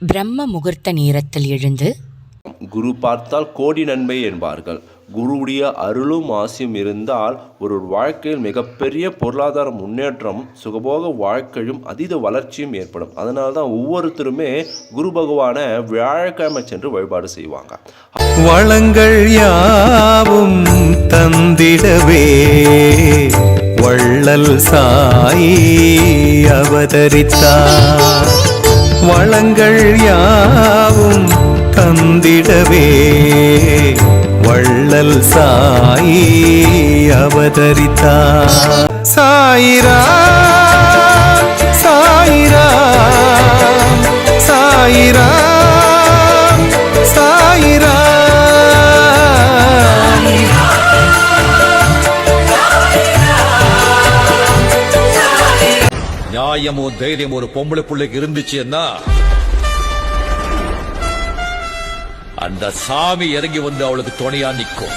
பிரம்ம முகூர்த்த நேரத்தில் எழுந்து குரு பார்த்தால் கோடி நன்மை என்பார்கள். குருவுடைய அருளும் ஆசியும் இருந்தால் ஒரு வாழ்க்கையில் மிகப்பெரிய பொருளாதார முன்னேற்றம் சுகபோக வாழ்க்கையும் அதீத வளர்ச்சியும் ஏற்படும். அதனால தான் ஒவ்வொருத்தருமே குரு பகவானை வியாழக்கிழமை சென்று வழிபாடு செய்வாங்க. வளங்கள் யாவும் தந்திடவே வள்ளல் சாயி அவதரித்தார். வளங்கள் யாவும் தந்திடவே. வள்ளல் சாயி அவதரித்தா. சாயிரா சாயிரா சாயிரா சாயிரா. நியாயமும் தைரியம் ஒரு பொம்பளை பிள்ளைக்கு இருந்துச்சுன்னா அந்த சாமி இறங்கி வந்து அவளுக்கு துணையா நிக்கும்